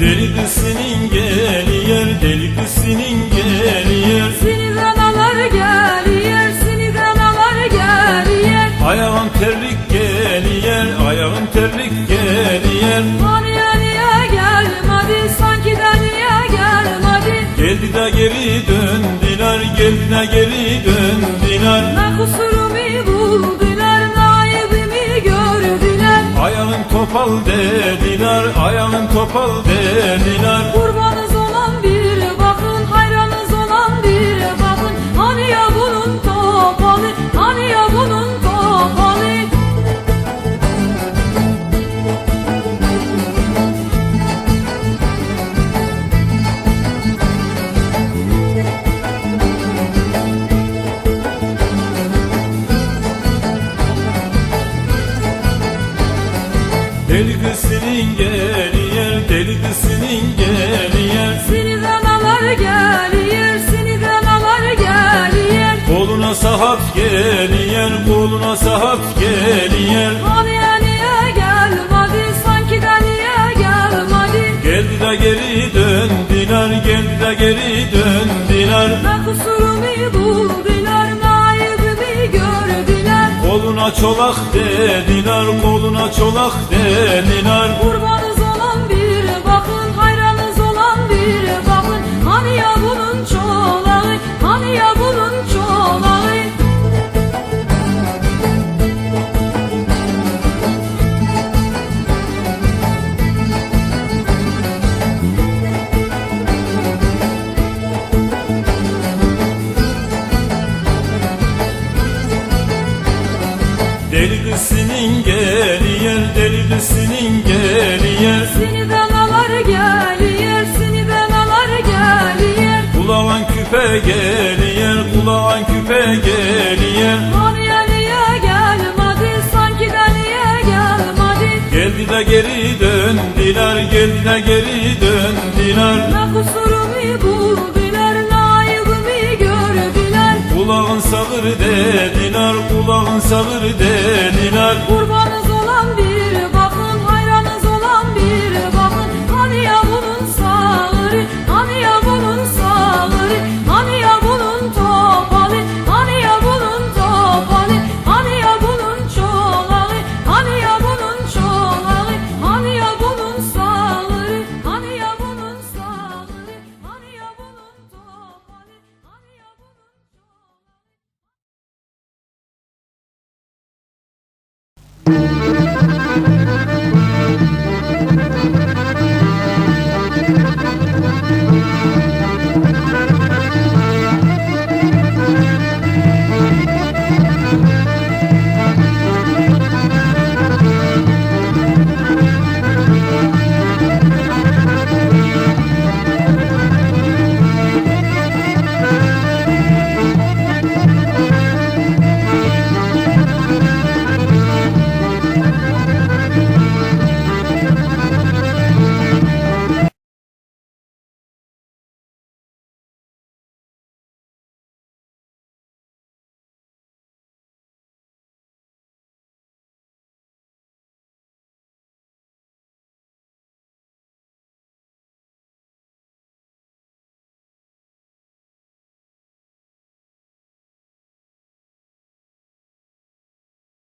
Deli kız senin geliyor Deli kız senin geliyor Sinirden alar geliyor, sinirden alar geliyor. Ayağın terlik geliyor Ayağın terlik geliyor Hani niye gelmedi, sanki de niye gelmedi? Geldi de geri döndüler Geldi de geri döndüler. Ne kusurumu buldular, topal dediler Ayağın topal dediler kız senin geliyor Deli kız senin geliyor Sinirden alar geliyor, sinirden alar geliyor. Koluna sahat geliyor Koluna sahat geliyor Hani niye gelmedi, sanki de niye gelmedi? Geldi de geri çolak dediler Koluna çolak dediler Kurbanız Senin geliyor Sinirden alar geliyor, sinirden alar geliyor. Kulağın küpe geliyor Kulağın küpe geliyor Hani ya niye gelmedi, sanki de niye gelmedi? Geldi de geri döndüler Geldi de geri döndüler Ne kusurumu